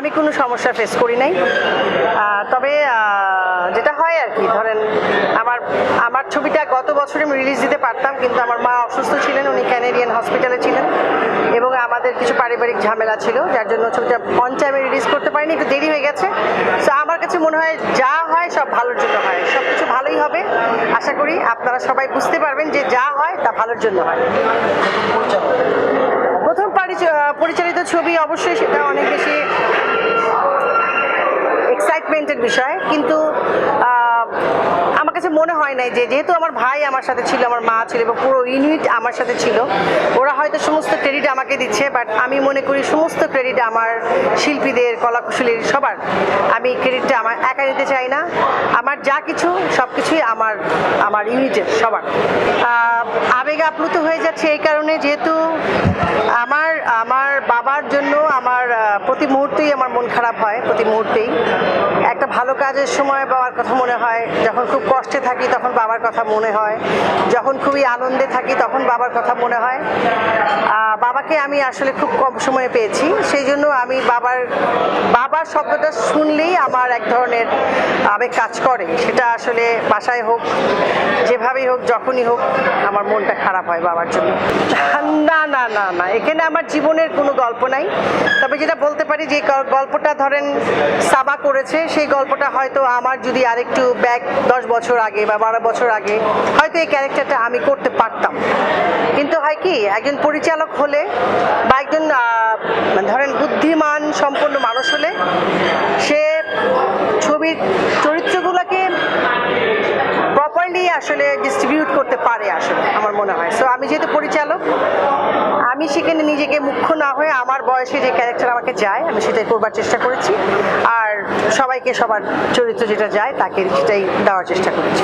আমি কোনো সমস্যা ফেস করি নাই। তবে যেটা হয় আর কি, ধরেন আমার আমার ছবিটা গত বছরে আমি রিলিজ দিতে পারতাম, কিন্তু আমার মা অসুস্থ ছিলেন, উনি ক্যানেডিয়ান হসপিটালে ছিলেন, এবং আমাদের কিছু পারিবারিক ঝামেলা ছিল, যার জন্য ছবিটা অন টাইমে রিলিজ করতে পারিনি, একটু দেরি হয়ে গেছে। তো আমার কাছে মনে হয় যা হয়, সব ভালোর জন্য হয়। সব কিছু ভালোই হবে। আশা করি আপনারা সবাই বুঝতে পারবেন যে যা হয়, তা ভালোর জন্য হয়। প্রথম পরিচ- পরিচালিত ছবি অবশ্যই সেটা অনেক বেশি এক্সাইটমেন্টের বিষয়, কিন্তু আমার কাছে মনে হয় নাই যে যেহেতু আমার ভাই আমার সাথে ছিল, আমার মা ছিল এবং পুরো ইউনিট আমার সাথে ছিল, ওরা হয়তো সমস্ত ক্রেডিট আমাকে দিচ্ছে বাট আমি মনে করি সমস্ত ক্রেডিট আমার শিল্পীদের, কলাকুশলীর সবার। আমি ক্রেডিটটা আমার একা নিতে চাই না। আমার যা কিছু সব কিছুই আমার আমার ইউনিটের, সবার। আবেগে আপ্লুত হয়ে যাচ্ছে এই কারণে যেহেতু আমার আমার বাবার জন্য আমার প্রতি মুহূর্তেই আমার মন খারাপ হয়, প্রতি মুহূর্তেই। একটা ভালো কাজের সময় বাবার কথা মনে হয়। যখন খুব কষ্টে থাকি, তখন বাবার কথা মনে হয়। যখন খুবই আনন্দে থাকি, তখন বাবার কথা মনে হয়। বাবাকে আমি আসলে খুব কম সময়ে পেয়েছি। সেই জন্য আমি বাবার বাবার শব্দটা শুনলেই আমার এক ধরনের আবেগ কাজ করে। সেটা আসলে বাসায় হোক, যেভাবেই হোক, যখনই হোক, আমার মনটা খারাপ হয় বাবার জন্য। না না না না, এখানে আমার জীবনের কোনো গল্প নাই। তবে যেটা বলতে পারি যে গল্পটা ধরেন সাবা করেছে, সেই গল্পটা হয়তো আমার যদি আরেকটু ব্যাক দশ বছর আগে বা বারো বছর আগে, হয়তো এই ক্যারেক্টারটা আমি করতে পারতাম। হয় কি একজন পরিচালক হলে বা একজন আহ, ধরেন বুদ্ধিমান সম্পন্ন মানুষ হলে সে ছবির চরিত্রগুলোকে প্রপারলি আসলে ডিস্ট্রিবিউট করতে পারে আসলে আমার মনে হয়। সো আমি যেহেতু পরিচালক আমি সেখানে নিজেকে মুখ্য না হয়ে আমার বয়সে যে ক্যারেক্টার আমাকে যায় আমি সেটাই করবার চেষ্টা করেছি। আর সবাইকে সবার চরিত্র যেটা যায় তাকে সেটাই দেওয়ার চেষ্টা করেছি।